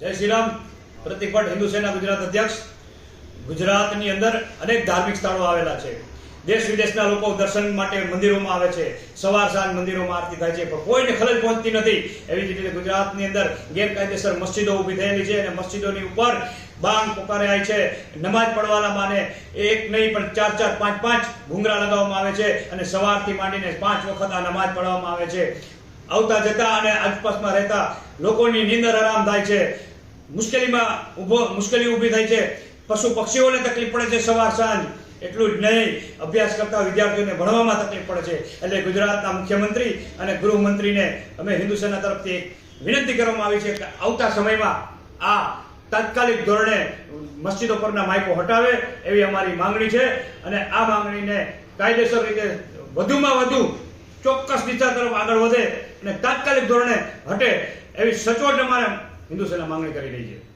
જય શ્રી રામ પ્રતિક ભટ્ટ હિન્દુ સેના ગુજરાત અધ્યક્ષ. ગુજરાતની અંદર અનેક ધાર્મિક સ્થળો આવેલા છે. દેશ વિદેશના લોકો દર્શન માટે મંદિરોમાં આવે છે. સવાર સાંજ મંદિરોમાં આરતી થાય છે. પણ કોઈને ખલેલ પહોંચતી નથી. એવી જ રીતે ગુજરાતની અંદર ગેરકાયદેસર મસ્જિદો ઊભી થયેલી છે અને મસ્જિદોની ઉપર બાંગ પોકારાય છે. નમાજ પડવાના માને એક નહીં, પણ ચાર ચાર, પાંચ પાંચ ઘૂંઘરા લગાવવામાં આવે છે અને સવારથી માંડીને પાંચ વખત આ નમાજ પડવામાં આવે છે. આવતા જતા અને આસપાસમાં રહેતા લોકોની નીંદર આરામ થાય છે. મુશ્કેલીમાં ઊભો મુશ્કેલી ઊભી થાય છે. પશુ પક્ષીઓને તકલીફ પડે છે સવાર સાંજ. એટલું જ નહીં, અભ્યાસ કરતા વિદ્યાર્થીઓને ભણવામાં તકલીફ પડે છે. એટલે ગુજરાતના મુખ્યમંત્રી અને ગૃહમંત્રીને અમે હિન્દુ સેના તરફથી વિનંતી કરવામાં આવી છે કે આવતા સમયમાં આ તાત્કાલિક ધોરણે મસ્જિદો પરના માઇકો હટાવે એવી અમારી માંગણી છે. અને આ માંગણીને કાયદેસર રીતે વધુમાં વધુ ચોક્કસ દિશા તરફ આગળ વધે અને તાત્કાલિક ધોરણે હટે એવી સચોટ અમારે હિન્દુ સેના માંગણી કરી રહી છે